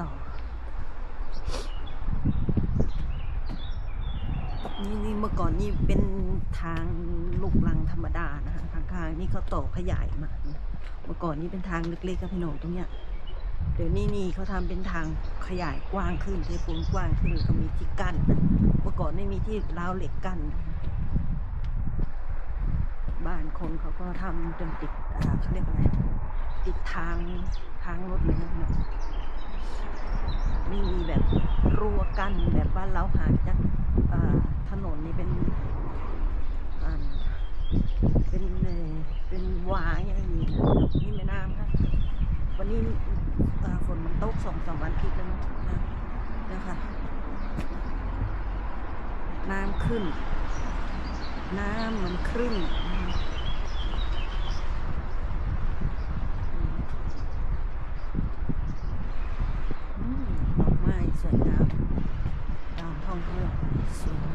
ต่อนี่เมื่อก่อนนี่เป็นทางลูกลังธรรมดานะคะข้างๆนี่เขาต่อขยายมา เมื่อก่อนนี่เป็นทางเล็กๆกับพี่หนงตรงเนี้ย เดี๋ยวนี้นี่เขาทำเป็นทางขยายกว้างขึ้นเทโปูนกว้างขึ้นก็มีที่กั้น เมื่อก่อนไม่มีที่ราเหล็กกั้นบ้านคนเขาก็ทำจนติดเขาเรียกอะไรติดทางทางรถเลยนะ กั้นแบบบ้าเราห่างจากถนนนี่เป็นเป็นเอ่อเป็นวายอย่างนี้นี่แม่น้ำค่ะวันนี้ฝนมันตกสองสามวันติดแล้วนะนะนะคะน้ำขึ้น น้ำมันขึ้น อืมดอกไม้